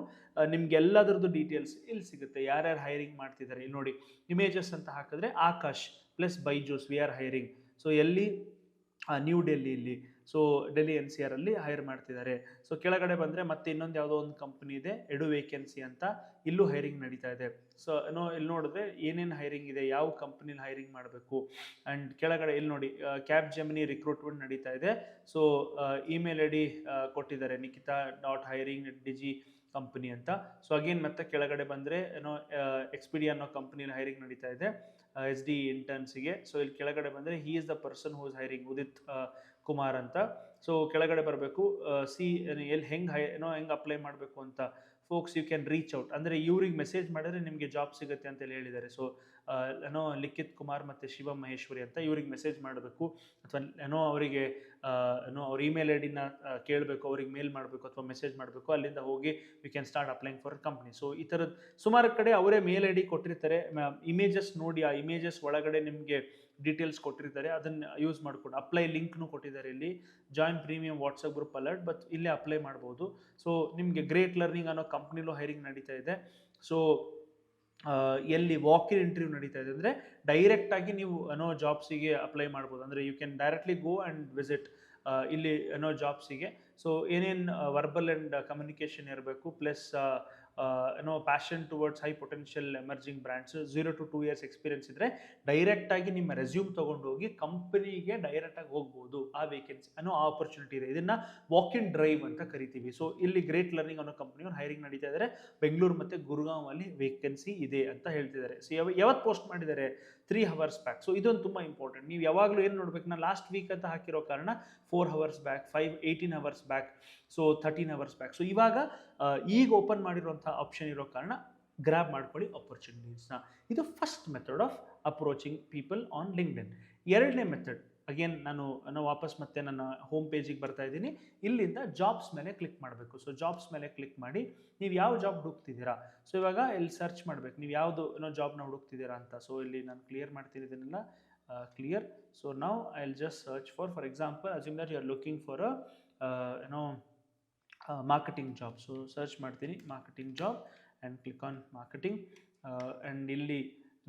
ನಿಮ್ಗೆ ಎಲ್ಲದರದ್ದು ಡೀಟೇಲ್ಸ್ ಇಲ್ಲಿ ಸಿಗುತ್ತೆ. ಯಾರ್ಯಾರು ಹೈರಿಂಗ್ ಮಾಡ್ತಿದ್ದಾರೆ, ಇಲ್ಲಿ ನೋಡಿ ಇಮೇಜಸ್ ಅಂತ ಹಾಕಿದ್ರೆ Akash plus Byju's V R hiring so ಎಲ್ಲಿ? ನ್ಯೂ ಡೆಲ್ಲಿಲಿ ಸೊ ಡೆಲ್ಲಿ ಎನ್ ಸಿ ಆರಲ್ಲಿ ಹೈರ್ ಮಾಡ್ತಿದ್ದಾರೆ. ಸೊ ಕೆಳಗಡೆ ಬಂದರೆ ಮತ್ತೆ ಇನ್ನೊಂದು ಯಾವುದೋ ಒಂದು ಕಂಪ್ನಿ ಇದೆ ಎಡು ವೇಕೆನ್ಸಿ ಅಂತ ಇಲ್ಲೂ ಹೈರಿಂಗ್ ನಡೀತಾ ಇದೆ. ಸೊ ನೋ ಇಲ್ಲಿ ನೋಡಿದ್ರೆ ಏನೇನು ಹೈರಿಂಗ್ ಇದೆ, ಯಾವ ಕಂಪ್ನಿಲಿ ಹೈರಿಂಗ್ ಮಾಡಬೇಕು? ಆ್ಯಂಡ್ ಕೆಳಗಡೆ ಇಲ್ಲಿ ನೋಡಿ ಕ್ಯಾಬ್ ಜೆಮಿನಿ ರಿಕ್ರೂಟ್ಮೆಂಟ್ ನಡೀತಾ ಇದೆ. ಸೊ ಇಮೇಲ್ ಐ ಡಿ ಕೊಟ್ಟಿದ್ದಾರೆ. Nikhita dot hiring DG company ಅಂತ. ಸೊ ಅಗೇನ್ ಮತ್ತೆ ಕೆಳಗಡೆ ಬಂದರೆ ಏನೋ ಎಕ್ಸ್ಪಿಡಿ ಅನ್ನೋ ಕಂಪ್ನಿಲಿ ಹೈರಿಂಗ್ ನಡೀತಾ ಇದೆ. ಎಸ್ ಡಿ ಇಂಟರ್ನ್ಸಿಗೆ ಸೊ ಇಲ್ಲಿ ಕೆಳಗಡೆ ಬಂದರೆ he is the person who is hiring Udit Kumar ಅಂತ. ಸೊ ಕೆಳಗಡೆ ಬರಬೇಕು. ಸಿ ಎಲ್ಲಿ ಹೆಂಗೆ ಹೈ ಏನೋ ಹೆಂಗೆ ಅಪ್ಲೈ ಮಾಡಬೇಕು ಅಂತ. Folks you can reach out ಅಂದರೆ ಇವ್ರಿಗೆ ಮೆಸೇಜ್ ಮಾಡಿದ್ರೆ ನಿಮಗೆ ಜಾಬ್ ಸಿಗುತ್ತೆ ಅಂತೇಳಿ ಹೇಳಿದ್ದಾರೆ. ಸೊ ಏನೋ ಲಿಖಿತ್ ಕುಮಾರ್ ಮತ್ತು ಶಿವ ಮಹೇಶ್ವರಿ ಅಂತ ಇವ್ರಿಗೆ ಮೆಸೇಜ್ ಮಾಡಬೇಕು. ಅಥವಾ ಏನೋ ಅವರಿಗೆ ಏನೋ ಅವ್ರ ಇಮೇಲ್ ಐ ಡಿನ ಕೇಳಬೇಕು, ಅವ್ರಿಗೆ ಮೇಲ್ ಮಾಡಬೇಕು ಅಥವಾ ಮೆಸೇಜ್ ಮಾಡಬೇಕು. ಅಲ್ಲಿಂದ ಹೋಗಿ we can start applying for company so ಈ ಥರದ್ದು ಸುಮಾರು ಕಡೆ ಅವರೇ ಮೇಲ್ ಐ ಡಿ ಕೊಟ್ಟಿರ್ತಾರೆ. ಇಮೇಜಸ್ ನೋಡಿ, ಆ ಇಮೇಜಸ್ ಒಳಗಡೆ ನಿಮಗೆ ಡೀಟೇಲ್ಸ್ ಕೊಟ್ಟಿರ್ತಾರೆ, ಅದನ್ನು ಯೂಸ್ ಮಾಡ್ಕೊಂಡು ಅಪ್ಲೈ ಲಿಂಕ್ನು ಕೊಟ್ಟಿದ್ದಾರೆ ಇಲ್ಲಿ. Join premium WhatsApp group alert but ಇಲ್ಲೇ ಅಪ್ಲೈ ಮಾಡ್ಬೋದು. ಸೊ ನಿಮಗೆ ಗ್ರೇಟ್ ಲರ್ನಿಂಗ್ ಅನ್ನೋ ಕಂಪ್ನಿಲೂ ಹೈರಿಂಗ್ ನಡೀತಾ ಇದೆ. ಸೊ ಎಲ್ಲಿ ವಾಕ್ ಇನ್ ಇಂಟರ್ವ್ಯೂ ನಡೀತಾ ಇದೆ ಅಂದರೆ ಡೈರೆಕ್ಟಾಗಿ ನೀವು ಅನ್ನೋ ಜಾಬ್ಸಿಗೆ ಅಪ್ಲೈ ಮಾಡ್ಬೋದು. ಅಂದರೆ you can directly go and visit ಇಲ್ಲಿ ಅನ್ನೋ ಜಾಬ್ಸಿಗೆ ಸೊ ಏನೇನು ವರ್ಬಲ್ ಆ್ಯಂಡ್ ಕಮ್ಯುನಿಕೇಷನ್ ಇರಬೇಕು ಪ್ಲಸ್ ಏನೋ passion towards high potential emerging brands zero to two years experience ಇದ್ದರೆ ಡೈರೆಕ್ಟಾಗಿ ನಿಮ್ಮ ರೆಸ್ಯೂಮ್ ತೊಗೊಂಡೋಗಿ ಕಂಪನಿಗೆ ಡೈರೆಕ್ಟಾಗಿ ಹೋಗ್ಬೋದು ಆ ವೇಕೆನ್ಸಿ ಅನ್ನೋ ಆಪರ್ಚುನಿಟಿ ಇದೆ. ಇದನ್ನು ವಾಕ್ ಇನ್ ಡ್ರೈವ್ ಅಂತ ಕರಿತೀವಿ. ಸೊ ಇಲ್ಲಿ ಗ್ರೇಟ್ ಲರ್ನಿಂಗ್ ಅನ್ನೋ ಕಂಪ್ನಿಯವ್ರು ಹೈರಿಂಗ್ ನಡೀತಾ ಇದ್ದಾರೆ ಬೆಂಗಳೂರು ಮತ್ತು ಗುರುಗಾಂವಲ್ಲಿ ವೇಕೆನ್ಸಿ ಇದೆ ಅಂತ ಹೇಳ್ತಿದ್ದಾರೆ. ಸೊ ಯಾವ ಯಾವತ್ತು ಪೋಸ್ಟ್ ಮಾಡಿದ್ದಾರೆ? ತ್ರೀ ಹವರ್ಸ್ ಬ್ಯಾಕ್ ಸೊ ಇದೊಂದು ತುಂಬ ಇಂಪಾರ್ಟೆಂಟ್ ನೀವು ಯಾವಾಗಲೂ ಏನು ನೋಡ್ಬೇಕು? ನಾನು ಲಾಸ್ಟ್ ವೀಕ್ ಅಂತ ಹಾಕಿರೋ ಕಾರಣ four hours back five eighteen hours back so thirteen hours back so ಇವಾಗ ಆ, ಈಗ ಓಪನ್ ಮಾಡಿರುವಂಥ ಆಪ್ಷನ್ ಇರೋ ಕಾರಣ ಗ್ರ್ಯಾಬ್ ಮಾಡ್ಕೊಳ್ಳಿ ಆಪರ್ಚುನಿಟೀಸ್ನ ಇದು first method of approaching people on LinkedIn ಎರಡನೇ ಮೆಥಡ್ ಅಗೇನ್ ನಾನು ನಾನು ವಾಪಸ್ ಮತ್ತೆ ನನ್ನ ಹೋಮ್ ಪೇಜಿಗೆ ಬರ್ತಾ ಇದ್ದೀನಿ. ಇಲ್ಲಿಂದ ಜಾಬ್ಸ್ ಮೇಲೆ ಕ್ಲಿಕ್ ಮಾಡಬೇಕು. ಸೊ ಜಾಬ್ಸ್ ಮೇಲೆ ಕ್ಲಿಕ್ ಮಾಡಿ ನೀವು ಯಾವ ಜಾಬ್ ಹುಡುಕ್ತಿದ್ದೀರಾ? ಸೊ ಇವಾಗ ಇಲ್ಲಿ ಸರ್ಚ್ ಮಾಡಬೇಕು. ನೀವು ಯಾವುದು, ಏನೋ ಜಾಬ್ನ ಹುಡುಕ್ತಿದ್ದೀರಾ ಅಂತ. ಸೊ ಇಲ್ಲಿ ನಾನು ಕ್ಲಿಯರ್ ಮಾಡ್ತೀನಿ ಕ್ಲಿಯರ್ ಸೊ ನಾವು I will just search for for example assume that you are looking for ಏನೋ ಮಾರ್ಕೆಟಿಂಗ್ ಜಾಬ್ ಸೊ ಸರ್ಚ್ ಮಾಡ್ತೀನಿ marketing job and click on marketing and ಇಲ್ಲಿ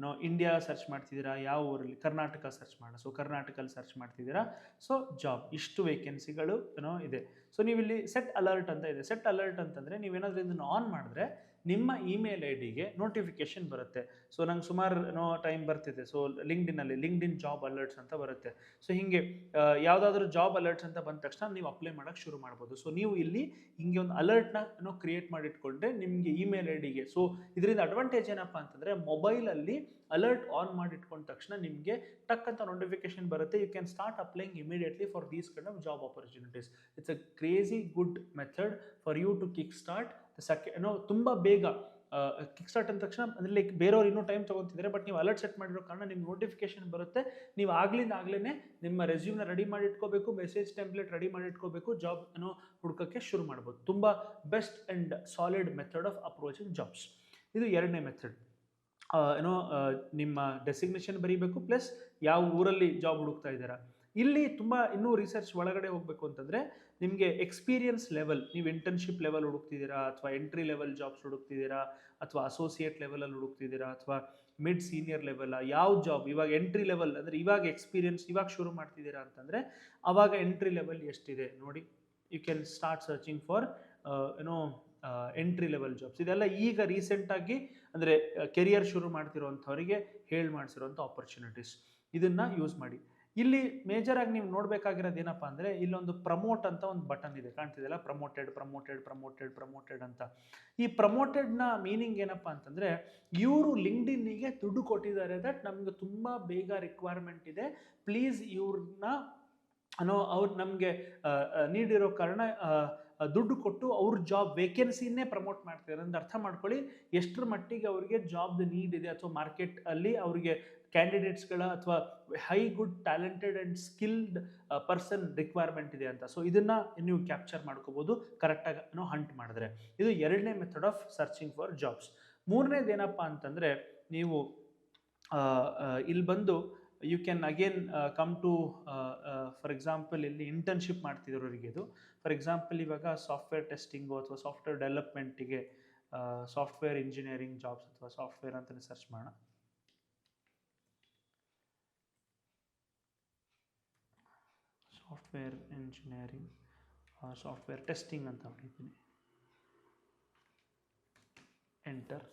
ನೋ ಇಂಡಿಯಾ ಸರ್ಚ್ ಮಾಡ್ತಿದ್ದೀರಾ? ಯಾವ ಊರಲ್ಲಿ? ಕರ್ನಾಟಕ ಸರ್ಚ್ ಮಾಡೋಣ. So ಕರ್ನಾಟಕಲ್ಲಿ search ಮಾಡ್ತಿದ್ದೀರಾ? ಸೊ ಜಾಬ್ ಇಷ್ಟು ವೇಕೆನ್ಸಿಗಳು ಏನೋ ಇದೆ. ಸೊ ನೀವು ಇಲ್ಲಿ ಸೆಟ್ ಅಲರ್ಟ್ ಅಂತ ಇದೆ. ಸೆಟ್ ಅಲರ್ಟ್ ಅಂತಂದರೆ ನೀವೇನಾದ್ರೂ ಇದನ್ನು ಆನ್ ಮಾಡಿದ್ರೆ ನಿಮ್ಮ ಇಮೇಲ್ ಐ ಡಿಗೆ ನೋಟಿಫಿಕೇಶನ್ ಬರುತ್ತೆ. ಸೊ ನಂಗೆ ಸುಮಾರು, ನೋ ಟೈಮ್ ಬರ್ತಿದೆ. ಸೊ ಲಿಂಕ್ಡಿನಲ್ಲಿ ಲಿಂಕ್ಡಿನ್ ಜಾಬ್ ಅಲರ್ಟ್ಸ್ ಅಂತ ಬರುತ್ತೆ. ಸೊ ಹೀಗೆ ಯಾವುದಾದ್ರೂ ಜಾಬ್ ಅಲರ್ಟ್ಸ್ ಅಂತ ಬಂದ ತಕ್ಷಣ ನೀವು ಅಪ್ಲೈ ಮಾಡೋಕ್ಕೆ ಶುರು ಮಾಡ್ಬೋದು. ಸೊ ನೀವು ಇಲ್ಲಿ ಹಿಂಗೆ ಒಂದು ಅಲರ್ಟ್ನ ಕ್ರಿಯೇಟ್ ಮಾಡಿಟ್ಕೊಂಡ್ರೆ ನಿಮಗೆ ಇಮೇಲ್ ಐ ಡಿಗೆ ಸೊ ಇದರಿಂದ ಅಡ್ವಾಂಟೇಜ್ ಏನಪ್ಪ ಅಂತಂದರೆ ಮೊಬೈಲಲ್ಲಿ ಅಲರ್ಟ್ ಆನ್ ಮಾಡಿಟ್ಕೊಂಡ ತಕ್ಷಣ ನಿಮಗೆ ಟಕ್ ಅಂತ ನೋಟಿಫಿಕೇಶನ್ ಬರುತ್ತೆ. You can start applying immediately for these kind of job opportunities it's a crazy good method for you to kick start the ಸೆಕೆ ಏನೋ ತುಂಬ ಬೇಗ ಕಿಕ್ ಸ್ಟಾರ್ಟ್ ಅಂದ ತಕ್ಷಣ ಅಂದರೆ ಲೈಕ್ ಬೇರೆಯವ್ರು ಇನ್ನೂ ಟೈಮ್ ತೊಗೊತಿದ್ದಾರೆ ಬಟ್ ನೀವು ಅಲರ್ಟ್ ಸೆಟ್ ಮಾಡಿರೋ ಕಾರಣ ನಿಮ್ಗೆ ನೋಟಿಫಿಕೇಶನ್ ಬರುತ್ತೆ. ನೀವು ಆಗ್ಲಿಂದ ಆಗಲೇ ನಿಮ್ಮ ರೆಸ್ಯೂಮ್ನ ರೆಡಿ ಮಾಡಿ ಇಟ್ಕೋಬೇಕು ಮೆಸೇಜ್ ಟೆಂಪ್ಲೇಟ್ ರೆಡಿ ಮಾಡಿ ಇಟ್ಕೋಬೇಕು ಜಾಬ್ ಏನೋ ಹುಡುಕೋಕ್ಕೆ ಶುರು ಮಾಡ್ಬೋದು. ತುಂಬ best and solid method of approaching jobs ಇದು ಎರಡನೇ ಮೆಥಡ್ ಏನೋ ನಿಮ್ಮ ಡೆಸಿಗ್ನೇಷನ್ ಬರೀಬೇಕು ಪ್ಲಸ್ ಯಾವ ಊರಲ್ಲಿ ಜಾಬ್ ಹುಡುಕ್ತಾ ಇದ್ದೀರಾ? ಇಲ್ಲಿ ತುಂಬ ಇನ್ನೂ ರಿಸರ್ಚ್ ಒಳಗಡೆ ಹೋಗಬೇಕು ಅಂತಂದರೆ ನಿಮಗೆ ಎಕ್ಸ್ಪೀರಿಯನ್ಸ್ ಲೆವೆಲ್ ನೀವು ಇಂಟರ್ನ್ಶಿಪ್ ಲೆವೆಲ್ ಹುಡುಕ್ತಿದ್ದೀರಾ, ಅಥವಾ ಎಂಟ್ರಿ ಲೆವೆಲ್ ಜಾಬ್ಸ್ ಹುಡುಕ್ತಿದ್ದೀರಾ, ಅಥವಾ ಅಸೋಸಿಯೇಟ್ ಲೆವೆಲಲ್ಲಿ ಹುಡುಕ್ತಿದ್ದೀರಾ, ಅಥವಾ ಮಿಡ್ ಸೀನಿಯರ್ ಲೆವೆಲ್ ಯಾವ ಜಾಬ್ ಇವಾಗ ಎಂಟ್ರಿ ಲೆವೆಲ್ ಅಂದರೆ ಇವಾಗ ಎಕ್ಸ್ಪೀರಿಯನ್ಸ್ ಇವಾಗ ಶುರು ಮಾಡ್ತಿದ್ದೀರಾ ಅಂತಂದರೆ ಆವಾಗ ಎಂಟ್ರಿ ಲೆವೆಲ್ ಎಷ್ಟಿದೆ ನೋಡಿ. You can start searching for ಏನೋ ಎಂಟ್ರಿ ಲೆವೆಲ್ ಜಾಬ್ಸ್ ಇದೆಲ್ಲ ಈಗ ರೀಸೆಂಟಾಗಿ ಅಂದರೆ ಕೆರಿಯರ್ ಶುರು ಮಾಡ್ತಿರೋವಂಥವರಿಗೆ, ಹೇಳಿ ಮಾಡಿಸಿರೋಂಥ ಆಪರ್ಚುನಿಟೀಸ್ ಇದನ್ನು ಯೂಸ್ ಮಾಡಿ. ಇಲ್ಲಿ ಮೇಜರ್ ಆಗಿ ನೀವು ನೋಡಬೇಕಾಗಿರೋದು ಏನಪ್ಪ ಅಂದರೆ, ಇಲ್ಲೊಂದು ಪ್ರಮೋಟ್ ಅಂತ ಒಂದು ಬಟನ್ ಇದೆ. ಕಾಣ್ತಿದೆಯಲ್ಲ ಪ್ರಮೋಟೆಡ್ ಪ್ರಮೋಟೆಡ್ ಪ್ರಮೋಟೆಡ್ ಪ್ರಮೋಟೆಡ್ ಅಂತ. ಈ ಪ್ರಮೋಟೆಡ್ನ ಮೀನಿಂಗ್ ಏನಪ್ಪ ಅಂತಂದರೆ, ಇವರು ಲಿಂಕ್ಡಿನ್ನಿಗೆ ದುಡ್ಡು ಕೊಟ್ಟಿದ್ದಾರೆ. ದಟ್ ನಮಗೆ ತುಂಬ ಬೇಗ ರಿಕ್ವೈರ್ಮೆಂಟ್ ಇದೆ. ಪ್ಲೀಸ್ ಇವ್ರನ್ನ ಅನ್ನೋ ಅವ್ರು ನಮಗೆ ನೀಡಿರೋ ಕಾರಣ ದುಡ್ಡು ಕೊಟ್ಟು ಅವ್ರ ಜಾಬ್ ವೇಕೆನ್ಸಿನೇ ಪ್ರಮೋಟ್ ಮಾಡ್ತಿದ್ದಾರೆ. ಅಂತ ಅರ್ಥ ಮಾಡ್ಕೊಳ್ಳಿ, ಎಷ್ಟರ ಮಟ್ಟಿಗೆ ಅವರಿಗೆ ಜಾಬ್ದು ನೀಡ್ ಇದೆ. ಅಥವಾ ಮಾರ್ಕೆಟ್ ಅಲ್ಲಿ ಅವರಿಗೆ ಕ್ಯಾಂಡಿಡೇಟ್ಸ್ಗಳ ಅಥವಾ high good talented and skilled person requirement ಇದೆ ಅಂತ. ಸೊ ಇದನ್ನು ನೀವು ಕ್ಯಾಪ್ಚರ್ ಮಾಡ್ಕೋಬೋದು. ಕರೆಕ್ಟಾಗಿ ನಾವು ಹಂಟ್ ಮಾಡಿದ್ರೆ. ಇದು ಎರಡನೇ method of searching for jobs ಮೂರನೇದು ಏನಪ್ಪ ಅಂತಂದರೆ, ನೀವು ಇಲ್ಲಿ ಬಂದು you can again come to for example ಇಲ್ಲಿ ಇಂಟರ್ನ್ಶಿಪ್ ಮಾಡ್ತಿರೋರಿಗೆ ಇದು. ಫಾರ್ ಎಕ್ಸಾಂಪಲ್ ಇವಾಗ ಸಾಫ್ಟ್ವೇರ್ ಟೆಸ್ಟಿಂಗು ಅಥವಾ ಸಾಫ್ಟ್ವೇರ್ ಡೆವಲಪ್ಮೆಂಟಿಗೆ ಸಾಫ್ಟ್ವೇರ್ ಇಂಜಿನಿಯರಿಂಗ್ ಜಾಬ್ಸ್ ಅಥವಾ ಸಾಫ್ಟ್ವೇರ್ ಅಂತಲೇ ಸರ್ಚ್ ಮಾಡೋಣ. ಸಾಫ್ಟ್ವೇರ್ ಇಂಜಿನಿಯರಿಂಗ್ ಸಾಫ್ಟ್ವೇರ್ ಟೆಸ್ಟಿಂಗ್ ಅಂತ ಹೊಡಿತೀನಿ ಎಂಟರ್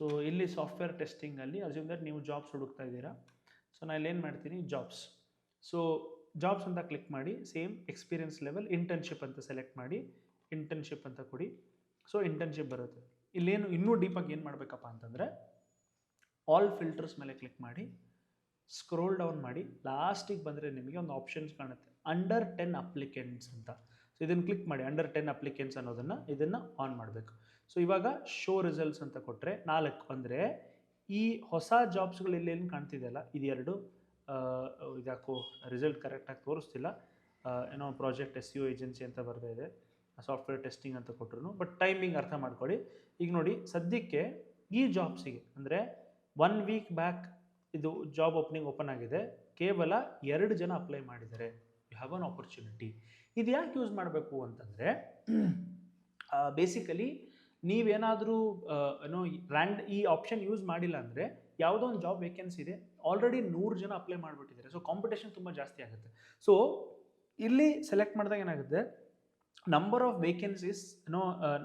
ಸೊ ಇಲ್ಲಿ ಸಾಫ್ಟ್ವೇರ್ ಟೆಸ್ಟಿಂಗಲ್ಲಿ ಅಸ್ಯೂಮ್ ದಟ್ ನೀವು ಜಾಬ್ಸ್ ಹುಡುಕ್ತಾ ಇದ್ದೀರಾ. ಸೊ ನಾನು ಇಲ್ಲಿ ಏನು ಮಾಡ್ತೀನಿ? ಜಾಬ್ಸ್ ಸೊ ಜಾಬ್ಸ್ ಅಂತ ಕ್ಲಿಕ್ ಮಾಡಿ ಸೇಮ್ ಎಕ್ಸ್ಪೀರಿಯನ್ಸ್ ಲೆವೆಲ್ ಇಂಟರ್ನ್ಶಿಪ್ ಅಂತ ಸೆಲೆಕ್ಟ್ ಮಾಡಿ ಇಂಟರ್ನ್ಶಿಪ್ ಅಂತ ಕೊಡಿ. ಸೊ ಇಂಟರ್ನ್ಶಿಪ್ ಬರುತ್ತೆ. ಇಲ್ಲೇನು ಇನ್ನೂ ಡೀಪಾಗಿ ಏನು ಮಾಡಬೇಕಪ್ಪ ಅಂತಂದರೆ ಆಲ್ ಫಿಲ್ಟರ್ಸ್ ಮೇಲೆ ಕ್ಲಿಕ್ ಮಾಡಿ ಸ್ಕ್ರೋಲ್ ಡೌನ್ ಮಾಡಿ ಲಾಸ್ಟಿಗೆ ಬಂದರೆ ನಿಮಗೆ ಒಂದು ಆಪ್ಷನ್ಸ್ ಕಾಣುತ್ತೆ. ಅಂಡರ್ ಟೆನ್ ಅಪ್ಲಿಕೆಂಟ್ಸ್ ಅಂತ. ಸೊ ಇದನ್ನು ಕ್ಲಿಕ್ ಮಾಡಿ ಅಂಡರ್ ಟೆನ್ ಅಪ್ಲಿಕೆಂಟ್ಸ್ ಅನ್ನೋದನ್ನು ಇದನ್ನು ಆನ್ ಮಾಡಬೇಕು. ಸೊ ಇವಾಗ ಶೋ ರಿಸಲ್ಟ್ಸ್ ಅಂತ ಕೊಟ್ಟರೆ ನಾಲ್ಕು ಅಂದರೆ ಈ ಹೊಸ ಜಾಬ್ಸ್ಗಳು ಇಲ್ಲೇನು ಕಾಣ್ತಿದೆಯಲ್ಲ ಇದೆರಡು ಇದ್ಯಾಕೋ ರಿಸಲ್ಟ್ ಕರೆಕ್ಟಾಗಿ ತೋರಿಸ್ತಿಲ್ಲ. ಏನೋ ಪ್ರಾಜೆಕ್ಟ್ ಎಸ್ ಯು ಏಜೆನ್ಸಿ ಅಂತ ಬರ್ತಾ ಇದೆ. ಸಾಫ್ಟ್ವೇರ್ ಟೆಸ್ಟಿಂಗ್ ಅಂತ ಕೊಟ್ಟರು ಬಟ್ ಟೈಮಿಂಗ್ ಅರ್ಥ ಮಾಡ್ಕೊಳ್ಳಿ. ಈಗ ನೋಡಿ, ಸದ್ಯಕ್ಕೆ ಈ ಜಾಬ್ಸಿಗೆ ಅಂದರೆ ಒನ್ ವೀಕ್ ಬ್ಯಾಕ್ ಇದು ಜಾಬ್ ಓಪನಿಂಗ್ ಓಪನ್ ಆಗಿದೆ. ಕೇವಲ ಎರಡು ಜನ ಅಪ್ಲೈ ಮಾಡಿದ್ದಾರೆ. ಯು ಹ್ಯಾವ್ ಅನ್ ಆಪರ್ಚುನಿಟಿ ಇದು ಯಾಕೆ ಯೂಸ್ ಮಾಡಬೇಕು ಅಂತಂದರೆ ಬೇಸಿಕಲಿ ನೀವೇನಾದರೂ ಏನೋ ರ್ಯಾಂಡ್ ಈ ಆಪ್ಷನ್ ಯೂಸ್ ಮಾಡಿಲ್ಲ ಅಂದರೆ ಯಾವುದೋ ಒಂದು ಜಾಬ್ ವೇಕೆನ್ಸಿ ಇದೆ. ಆಲ್ರೆಡಿ ನೂರು ಜನ ಅಪ್ಲೈ ಮಾಡಿಬಿಟ್ಟಿದ್ದಾರೆ. ಸೊ ಕಾಂಪಿಟೇಷನ್ ತುಂಬ ಜಾಸ್ತಿ ಆಗುತ್ತೆ. ಸೊ ಇಲ್ಲಿ ಸೆಲೆಕ್ಟ್ ಮಾಡಿದಾಗ ಏನಾಗುತ್ತೆ? ನಂಬರ್ ಆಫ್ ವೇಕೆನ್ಸೀಸ್ ಏನೋ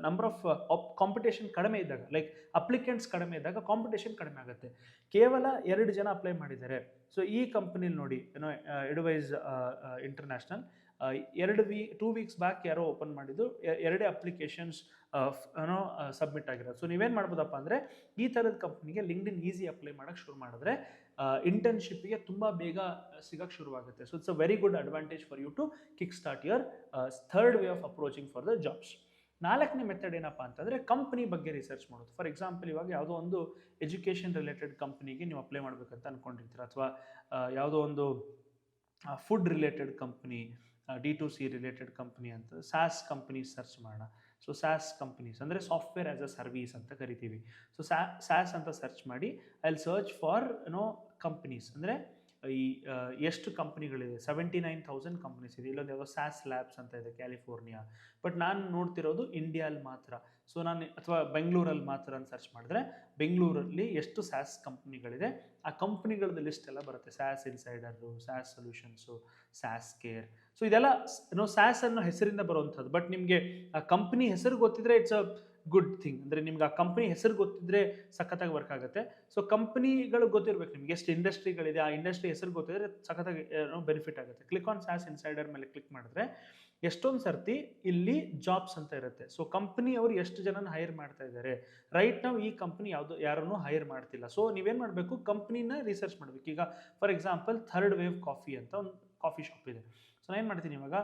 ನಂಬರ್ ಆಫ್ ಕಾಂಪಿಟೇಷನ್ ಕಡಿಮೆ ಇದ್ದಾಗ ಲೈಕ್ ಅಪ್ಲಿಕೆಂಟ್ಸ್ ಕಡಿಮೆ ಇದ್ದಾಗ ಕಾಂಪಿಟೇಷನ್ ಕಡಿಮೆ ಆಗುತ್ತೆ. ಕೇವಲ ಎರಡು ಜನ ಅಪ್ಲೈ ಮಾಡಿದ್ದಾರೆ. ಸೊ ಈ ಕಂಪ್ನಿಲಿ ನೋಡಿ ಏನೋ ಎಡ್ವೈಸ್ ಇಂಟರ್ನ್ಯಾಷನಲ್ ಎರಡು ವೀ ಟೂ ವೀಕ್ಸ್ ಬ್ಯಾಕ್ ಯಾರೋ ಓಪನ್ ಮಾಡಿದ್ದು ಎರಡೇ ಅಪ್ಲಿಕೇಶನ್ಸ್ ಏನೋ ಸಬ್ಮಿಟ್ ಆಗಿರೋದು. ಸೊ ನೀವೇನು ಮಾಡ್ಬೋದಪ್ಪ ಅಂದರೆ, ಈ ಥರದ ಕಂಪ್ನಿಗೆ ಲಿಂಕ್ಡಿನ್ ಈಸಿ ಅಪ್ಲೈ ಮಾಡೋಕ್ಕೆ ಶುರು ಮಾಡಿದ್ರೆ ಇಂಟರ್ನ್ಶಿಪ್ಗೆ ತುಂಬ ಬೇಗ ಸಿಗೋಕ್ಕೆ ಶುರುವಾಗುತ್ತೆ. So it's a very good advantage for you to kick start your third way of approaching for the jobs ನಾಲ್ಕನೇ ಮೆಥಡ್ ಏನಪ್ಪ ಅಂತಂದರೆ ಕಂಪ್ನಿ ಬಗ್ಗೆ ರಿಸರ್ಚ್ ಮಾಡೋದು. ಫಾರ್ ಎಕ್ಸಾಂಪಲ್ ಇವಾಗ ಯಾವುದೋ ಒಂದು ಎಜುಕೇಷನ್ ರಿಲೇಟೆಡ್ ಕಂಪ್ನಿಗೆ ನೀವು ಅಪ್ಲೈ ಮಾಡಬೇಕಂತ ಅಂದ್ಕೊಂಡಿರ್ತೀರ ಅಥವಾ ಯಾವುದೋ ಒಂದು food related company D to C related company ಅಂತ ಸ್ಯಾಸ್ ಕಂಪ್ನೀಸ್ ಸರ್ಚ್ ಮಾಡೋಣ. ಸೊ ಸ್ಯಾಸ್ ಕಂಪ್ನೀಸ್ ಅಂದರೆ ಸಾಫ್ಟ್ವೇರ್ ಆ್ಯಸ್ ಅ ಸರ್ವೀಸ್ ಅಂತ ಕರಿತೀವಿ. ಸೊ ಸ್ಯಾ ಸ್ಯಾಸ್ ಅಂತ ಸರ್ಚ್ ಮಾಡಿ I search for know companies ಅಂದರೆ ಈ ಎಷ್ಟು ಕಂಪ್ನಿಗಳಿದೆ? ಸೆವೆಂಟಿ ನೈನ್ ಥೌಸಂಡ್ ಕಂಪ್ನೀಸ್ ಇದೆ. ಇಲ್ಲೊಂದು ಯಾವುದೋ ಸ್ಯಾಸ್ ಲ್ಯಾಬ್ಸ್ ಅಂತ ಇದೆ ಕ್ಯಾಲಿಫೋರ್ನಿಯಾ ಬಟ್ ನಾನು ನೋಡ್ತಿರೋದು ಇಂಡಿಯಲ್ಲಿ ಮಾತ್ರ. ಸೊ ನಾನು ಅಥವಾ ಬೆಂಗಳೂರಲ್ಲಿ ಮಾತ್ರ ಅಂತ ಸರ್ಚ್ ಮಾಡಿದ್ರೆ ಬೆಂಗಳೂರಲ್ಲಿ ಎಷ್ಟು ಸ್ಯಾಸ್ ಕಂಪ್ನಿಗಳಿದೆ ಆ ಕಂಪ್ನಿಗಳದ್ದು ಲಿಸ್ಟ್ ಎಲ್ಲ ಬರುತ್ತೆ. SaaS insider SaaS solutions SaaS care so ಇದೆಲ್ಲ ನಾವು ಸ್ಯಾಸ್ ಅನ್ನೋ ಹೆಸರಿಂದ ಬರುವಂಥದ್ದು. ಬಟ್ ನಿಮಗೆ ಆ ಕಂಪ್ನಿ ಹೆಸರು ಗೊತ್ತಿದ್ರೆ ಇಟ್ಸ್ ಅ ಗುಡ್ ಥಿಂಗ್ ಅಂದರೆ ನಿಮ್ಗೆ ಆ ಕಂಪ್ನಿ ಹೆಸರು ಗೊತ್ತಿದ್ರೆ ಸಖತ್ತಾಗಿ ವರ್ಕ್ ಆಗುತ್ತೆ. ಸೊ ಕಂಪ್ನಿಗಳು ಗೊತ್ತಿರ್ಬೇಕು ನಿಮ್ಗೆ. ಎಷ್ಟು ಇಂಡಸ್ಟ್ರಿಗಳಿದೆ ಆ ಇಂಡಸ್ಟ್ರಿ ಹೆಸರು ಗೊತ್ತಿದ್ರೆ ಸಖತ್ತಾಗಿ ಬೆನಿಫಿಟ್ ಆಗುತ್ತೆ. ಕ್ಲಿಕ್ ಆನ್ ಸ್ಯಾಸ್ ಇನ್ಸೈಡರ್ ಮೇಲೆ ಕ್ಲಿಕ್ ಮಾಡಿದ್ರೆ ಎಷ್ಟೊಂದು ಸರ್ತಿ ಇಲ್ಲಿ ಜಾಬ್ಸ್ ಅಂತ ಇರುತ್ತೆ. ಸೊ ಕಂಪ್ನಿ ಅವರು ಎಷ್ಟು ಜನನ ಹೈರ್ ಮಾಡ್ತಾ ಇದ್ದಾರೆ? ರೈಟ್ ನಾವು ಈ ಕಂಪ್ನಿ ಯಾವುದು, ಯಾರನ್ನೂ ಹೈರ್ ಮಾಡ್ತಿಲ್ಲ. ಸೊ ನೀವೇನು ಮಾಡಬೇಕು? ಕಂಪ್ನಿನ ರಿಸರ್ಚ್ ಮಾಡಬೇಕು. ಈಗ for example Third Wave Coffee ಅಂತ ಒಂದು ಕಾಫಿ ಶಾಪ್ ಇದೆ. ಸೊ ನಾನು ಏನು ಮಾಡ್ತೀನಿ ಇವಾಗ?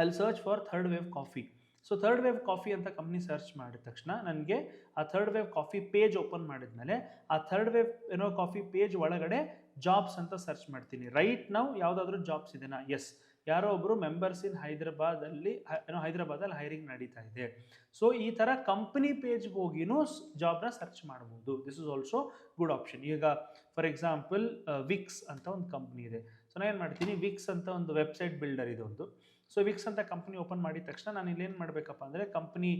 ಅಲ್ಲಿ search for Third Wave Coffee so Third Wave Coffee ಅಂತ ಕಂಪ್ನಿ ಸರ್ಚ್ ಮಾಡಿದ ತಕ್ಷಣ ನನಗೆ ಆ Third Wave Coffee page open ಮಾಡಿದ್ಮೇಲೆ ಆ ಥರ್ಡ್ ವೇವ್ ಏನೋ ಕಾಫಿ ಪೇಜ್ ಒಳಗಡೆ ಜಾಬ್ಸ್ ಅಂತ ಸರ್ಚ್ ಮಾಡ್ತೀನಿ. ರೈಟ್ ನಾವು ಯಾವುದಾದ್ರೂ ಜಾಬ್ಸ್ ಇದೆನಾ? ಎಸ್ ಯಾರೋ ಒಬ್ಬರು ಮೆಂಬರ್ಸ್ ಇನ್ ಹೈದರಾಬಾದಲ್ಲಿ ಏನೋ ಹೈದರಾಬಾದಲ್ಲಿ ಹೈರಿಂಗ್ ನಡೀತಾ ಇದೆ. ಸೊ ಈ ಥರ ಕಂಪ್ನಿ ಪೇಜ್ಗೆ ಹೋಗಿನೂ ಜಾಬ್ನ ಸರ್ಚ್ ಮಾಡ್ಬೋದು. This is also good option ಈಗ ಫಾರ್ ಎಕ್ಸಾಂಪಲ್ ವಿಕ್ಸ್ ಅಂತ ಒಂದು ಕಂಪ್ನಿ ಇದೆ. ಸೊ ನಾನು ಏನು ಮಾಡ್ತೀನಿ? ವಿಕ್ಸ್ ಅಂತ ಒಂದು ವೆಬ್ಸೈಟ್ ಬಿಲ್ಡರ್ ಇದೊಂದು ಸೊ ವಿಕ್ಸ್ ಅಂತ ಕಂಪ್ನಿ ಓಪನ್ ಮಾಡಿದ ತಕ್ಷಣ ನಾನು ಇಲ್ಲೇನು ಮಾಡಬೇಕಪ್ಪ ಅಂದರೆ ಕಂಪ್ನಿ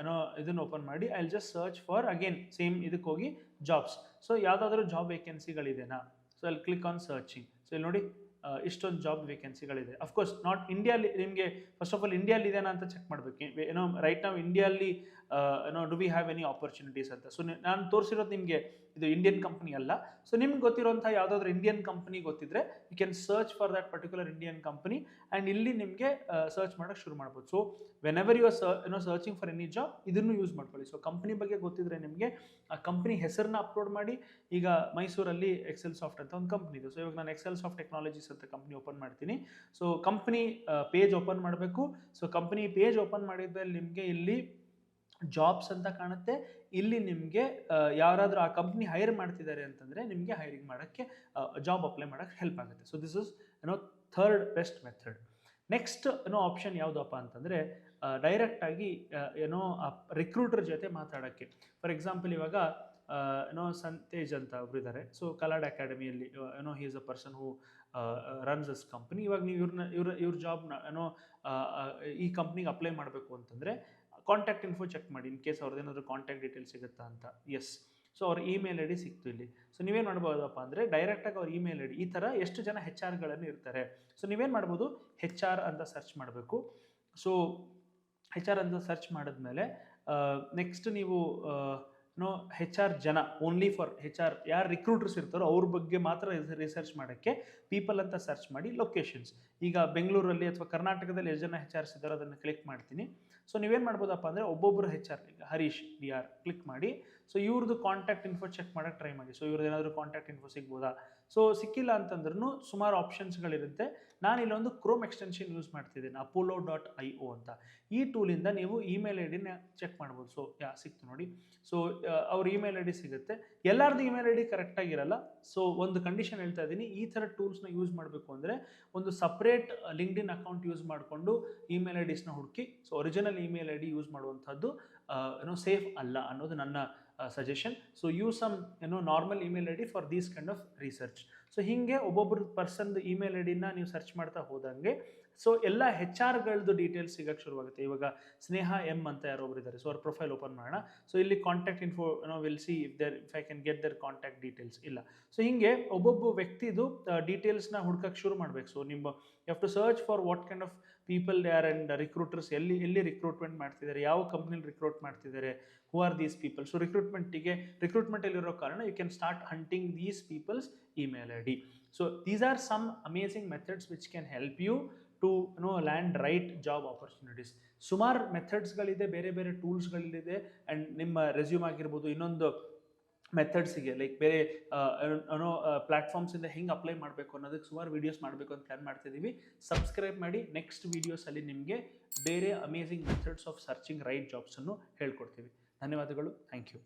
ಏನೋ ಇದನ್ನು ಓಪನ್ ಮಾಡಿ I just search for again same ಇದಕ್ಕೆ ಹೋಗಿ ಜಾಬ್ಸ್ ಸೊ ಯಾವುದಾದ್ರೂ ಜಾಬ್ ವೇಕೆನ್ಸಿಗಳಿದೆನಾ ಸೊ ಅಲ್ಲಿ ಕ್ಲಿಕ್ ಆನ್ ಸರ್ಚಿಂಗ್ ಸೊ ಇಲ್ಲಿ ನೋಡಿ ಇಷ್ಟೊಂದು ಜಾಬ್ ವೇಕೆನ್ಸಿಗಳಿದೆ ಅಫ್ಕೋರ್ಸ್ ನಾಟ್ ಇಂಡಿಯಲ್ಲಿ ನಿಮಗೆ ಫಸ್ಟ್ ಆಫ್ ಆಲ್ ಇಂಡಿಯಲ್ಲಿ ಇದೆಯಾ ಅಂತ ಚೆಕ್ ಮಾಡಬೇಕು. ಏನೋ ರೈಟ್ ನಾವು ಇಂಡಿಯಾಲಿ ಏನೋ do we have any opportunities ಅಂತ. ಸೊ ನಾನು ತೋರಿಸಿರೋದು ನಿಮಗೆ ಇದು ಇಂಡಿಯನ್ ಕಂಪ್ನಿ ಅಲ್ಲ. ಸೊ ನಿಮ್ಗೆ ಗೊತ್ತಿರುವಂಥ ಯಾವುದಾದ್ರು ಇಂಡಿಯನ್ ಕಂಪ್ನಿ ಗೊತ್ತಿದ್ರೆ you can search for that particular Indian company and ಇಲ್ಲಿ ನಿಮಗೆ ಸರ್ಚ್ ಮಾಡೋಕ್ಕೆ ಶುರು ಮಾಡ್ಬೋದು. So whenever you are ಏನೋ ಸರ್ಚಿಂಗ್ ಫಾರ್ ಎನಿ ಜಾಬ್ ಇದನ್ನು ಯೂಸ್ ಮಾಡ್ಕೊಳ್ಳಿ. ಸೊ ಕಂಪ್ನಿ ಬಗ್ಗೆ ಗೊತ್ತಿದ್ರೆ ನಿಮಗೆ ಆ ಕಂಪ್ನಿ ಹೆಸರನ್ನ ಅಪ್ಲೋಡ್ ಮಾಡಿ, ಈಗ ಮೈಸೂರಲ್ಲಿ ಎಕ್ಸೆಲ್ ಸಾಫ್ಟ್ ಅಂತ ಒಂದು ಕಂಪ್ನಿ ಇದೆ. ಸೊ ಇವಾಗ ನಾನು ಎಕ್ಸೆಲ್ ಸಾಫ್ಟ್ ಟೆಕ್ನಾಲಜೀಸ್ ಅಂತ ಕಂಪ್ನಿ ಓಪನ್ ಮಾಡ್ತೀನಿ. ಸೊ ಕಂಪ್ನಿ ಪೇಜ್ ಓಪನ್ ಮಾಡಬೇಕು. ಸೊ ಕಂಪ್ನಿ ಪೇಜ್ ಓಪನ್ ಮಾಡಿದ್ಮೇಲೆ ನಿಮಗೆ ಇಲ್ಲಿ ಜಾಬ್ಸ್ ಅಂತ ಕಾಣುತ್ತೆ. ಇಲ್ಲಿ ನಿಮಗೆ ಯಾರಾದರೂ ಆ ಕಂಪ್ನಿ ಹೈರ್ ಮಾಡ್ತಿದ್ದಾರೆ ಅಂತಂದರೆ ನಿಮಗೆ ಹೈರಿಂಗ್ ಮಾಡೋಕ್ಕೆ ಜಾಬ್ ಅಪ್ಲೈ ಮಾಡೋಕ್ಕೆ ಹೆಲ್ಪ್ ಆಗುತ್ತೆ. ಸೊ ದಿಸ್ ಇಸ್ ಏನೋ ಥರ್ಡ್ ಬೆಸ್ಟ್ ಮೆಥಡ್ ನೆಕ್ಸ್ಟ್ ಏನೋ ಆಪ್ಷನ್ ಯಾವುದಪ್ಪ ಅಂತಂದರೆ ಡೈರೆಕ್ಟಾಗಿ ಏನೋ ರಿಕ್ರೂಟರ್ ಜೊತೆ ಮಾತಾಡೋಕ್ಕೆ. ಫಾರ್ ಎಕ್ಸಾಂಪಲ್ ಇವಾಗ ಏನೋ ಸಂತೇಜ್ ಅಂತ ಒಬ್ರು ಇದ್ದಾರೆ ಸೊ ಕಲಾಡ್ ಅಕಾಡೆಮಿಯಲ್ಲಿ ಏನೋ he is a person who runs us company ಇವಾಗ ನೀವು ಇವ್ರನ್ನ ಇವ್ರ ಇವ್ರ ಜಾಬ್ನ ಏನೋ ಈ ಕಂಪ್ನಿಗೆ ಅಪ್ಲೈ ಮಾಡಬೇಕು ಅಂತಂದರೆ ಕಾಂಟ್ಯಾಕ್ಟ್ ಇನ್ಫೋ ಚೆಕ್ ಮಾಡಿ ಇನ್ ಕೇಸ್ ಅವ್ರದ್ದೇನಾದ್ರು ಕಾಂಟ್ಯಾಕ್ಟ್ ಡೀಟೇಲ್ಸ್ ಸಿಗುತ್ತಾ ಅಂತ. ಎಸ್ ಸೊ ಅವ್ರ ಇಮೇಲ್ ಐ ಡಿ ಸಿಕ್ತು ಇಲ್ಲಿ. ಸೊ ನೀವೇನು ಮಾಡ್ಬೋದಪ್ಪ ಅಂದರೆ ಡೈರೆಕ್ಟಾಗಿ ಅವ್ರ ಇಮೇಲ್ ಐ ಡಿ ಈ ಥರ ಎಷ್ಟು ಜನ ಹೆಚ್ ಆರ್ಗಳನ್ನು ಇರ್ತಾರೆ. ಸೊ ನೀವೇನು ಮಾಡ್ಬೋದು? ಹೆಚ್ ಆರ್ ಅಂತ ಸರ್ಚ್ ಮಾಡಬೇಕು. ಸೊ ಹೆಚ್ ಆರ್ ಅಂತ ಸರ್ಚ್ ಮಾಡಿದ್ಮೇಲೆ ನೆಕ್ಸ್ಟ್ ನೀವು ನೋ ಹೆಚ್ ಆರ್ ಜನ ಓನ್ಲಿ ಫಾರ್ ಹೆಚ್ ಆರ್ ಯಾರು ರಿಕ್ರೂಟರ್ಸ್ ಇರ್ತಾರೋ ಅವ್ರ ಬಗ್ಗೆ ಮಾತ್ರ ರಿಸರ್ಚ್ ಮಾಡೋಕ್ಕೆ ಪೀಪಲ್ ಅಂತ ಸರ್ಚ್ ಮಾಡಿ ಲೊಕೇಶನ್ಸ್ ಈಗ ಬೆಂಗಳೂರಲ್ಲಿ ಅಥವಾ ಕರ್ನಾಟಕದಲ್ಲಿ ಎಷ್ಟು ಜನ ಹೆಚ್ ಆರ್ಸ್ ಇದ್ದಾರೋ ಅದನ್ನು ಕ್ಲಿಕ್ ಮಾಡ್ತೀನಿ. ಸೊ ನೀವೇನು ಮಾಡ್ಬೋದಪ್ಪ ಅಂದರೆ ಒಬ್ಬೊಬ್ಬರು ಹೆಚ್ ಆರ್ ಈಗ ಹರೀಶ್ ಡಿ ಆರ್ ಕ್ಲಿಕ್ ಮಾಡಿ. ಸೊ ಇವ್ರದ್ದು ಕಾಂಟ್ಯಾಕ್ಟ್ ಇನ್ಫೋ ಚೆಕ್ ಮಾಡೋಕ್ಕೆ ಟ್ರೈ ಮಾಡಿ. ಸೊ ಇವ್ರದ್ದು ಏನಾದರೂ ಕಾಂಟ್ಯಾಕ್ಟ್ ಇನ್ಫೋ ಸಿಗ್ಬೋದಾ? ಸೊ ಸಿಕ್ಕಿಲ್ಲ ಅಂತಂದ್ರೂ ಸುಮಾರು ಆಪ್ಷನ್ಸ್ಗಳಿರುತ್ತೆ ನಾನು ಇಲ್ಲೊಂದು ಕ್ರೋಮ್ ಎಕ್ಸ್ಟೆನ್ಷನ್ ಯೂಸ್ ಮಾಡ್ತಿದ್ದೀನಿ ಅಪೋಲೋ ಡಾಟ್ ಐ ಒ ಅಂತ. ಈ ಟೂಲಿಂದ ನೀವು ಇಮೇಲ್ ಐ ಡಿನ ಚೆಕ್ ಮಾಡ್ಬೋದು. ಸೊ ಯಾ, ಸಿಕ್ತು ನೋಡಿ. ಸೊ ಅವ್ರ ಇಮೇಲ್ ಐ ಡಿ ಸಿಗುತ್ತೆ. ಎಲ್ಲರದ್ದು ಇಮೇಲ್ ಐ ಡಿ ಕರೆಕ್ಟಾಗಿರಲ್ಲ ಸೊ ಒಂದು ಕಂಡೀಷನ್ ಹೇಳ್ತಾ ಇದ್ದೀನಿ ಈ ಥರ ಟೂಲ್ಸ್ನ ಯೂಸ್ ಮಾಡಬೇಕು ಅಂದರೆ ಒಂದು ಸಪ್ರೇಟ್ ಲಿಂಕ್ಡಿನ್ ಅಕೌಂಟ್ ಯೂಸ್ ಮಾಡಿಕೊಂಡು ಇಮೇಲ್ ಐ ಡಿಸ್ನ ಹುಡುಕಿ so original email ID use use ಮಾಡುವಂಥದ್ದು ಏನೋ ಸೇಫ್ ಅಲ್ಲ ಅನ್ನೋದು ನನ್ನ ಸಜೆಷನ್ ಸೊ ಯೂಸ್ ಸಮ್ ಏನೋ normal email I D for these kind of research so ಹೀಗೆ ಒಬ್ಬೊಬ್ಬರು ಪರ್ಸನ್ದು ಇಮೇಲ್ ಐ ಡಿನ ನೀವು ಸರ್ಚ್ ಮಾಡ್ತಾ ಹೋದಂಗೆ ಸೊ ಎಲ್ಲ ಹೆಚ್ ಆರ್ಗಳದ್ದು ಡೀಟೇಲ್ಸ್ ಸಿಗೋಕ್ಕೆ ಶುರುವಾಗುತ್ತೆ. ಇವಾಗ ಸ್ನೇಹ ಎಂ ಅಂತ ಯಾರೊಬ್ರು ಇದ್ದಾರೆ ಸೊ ಅವ್ರ ಪ್ರೊಫೈಲ್ ಓಪನ್ ಮಾಡೋಣ. ಸೊ ಇಲ್ಲಿ contact info know will see if there if I can get their contact details ಇಲ್ಲ. ಸೊ ಹಿಂಗೆ ಒಬ್ಬೊಬ್ಬ ವ್ಯಕ್ತಿದು ಡೀಟೇಲ್ಸ್ನ ಹುಡ್ಕಕ್ಕೆ ಶುರು ಮಾಡ್ಬೇಕು. ಸೊ ನಿಮ್ಮ you have to search for what kind of people are and recruiters ಎಲ್ಲಿ ಎಲ್ಲಿ ರಿಕ್ರೂಟ್ಮೆಂಟ್ ಮಾಡ್ತಿದ್ದಾರೆ, ಯಾವ ಕಂಪ್ನಿಲಿ ರಿಕ್ರೂಟ್ ಮಾಡ್ತಿದ್ದಾರೆ who are these people so ರಿಕ್ರೂಟ್ಮೆಂಟಿಗೆ ರಿಕ್ರೂಟ್ಮೆಂಟಲ್ಲಿರೋ ಕಾರಣ you can start hunting these people's email I D so these are some amazing methods which can help you to know land right job opportunities ಸುಮಾರು ಮೆಥಡ್ಸ್ಗಳಿದೆ ಬೇರೆ ಬೇರೆ ಟೂಲ್ಸ್ಗಳಿದೆ and ನಿಮ್ಮ resume ಆಗಿರ್ಬೋದು, ಇನ್ನೊಂದು ಮೆಥಡ್ಸಿಗೆ like ಬೇರೆ ಏನೋ ಪ್ಲ್ಯಾಟ್ಫಾರ್ಮ್ಸಿಂದ ಹೆಂಗೆ ಅಪ್ಲೈ ಮಾಡಬೇಕು ಅನ್ನೋದಕ್ಕೆ ಸುಮಾರು ವೀಡಿಯೋಸ್ ಮಾಡಬೇಕು ಅಂತ ಪ್ಲ್ಯಾನ್ ಮಾಡ್ತಿದ್ದೀವಿ ಸಬ್ಸ್ಕ್ರೈಬ್ ಮಾಡಿ ನೆಕ್ಸ್ಟ್ ವೀಡಿಯೋಸಲ್ಲಿ ನಿಮಗೆ ಬೇರೆ amazing methods of searching right ಜಾಬ್ಸನ್ನು ಹೇಳ್ಕೊಡ್ತೀವಿ. ಧನ್ಯವಾದಗಳು. Thank you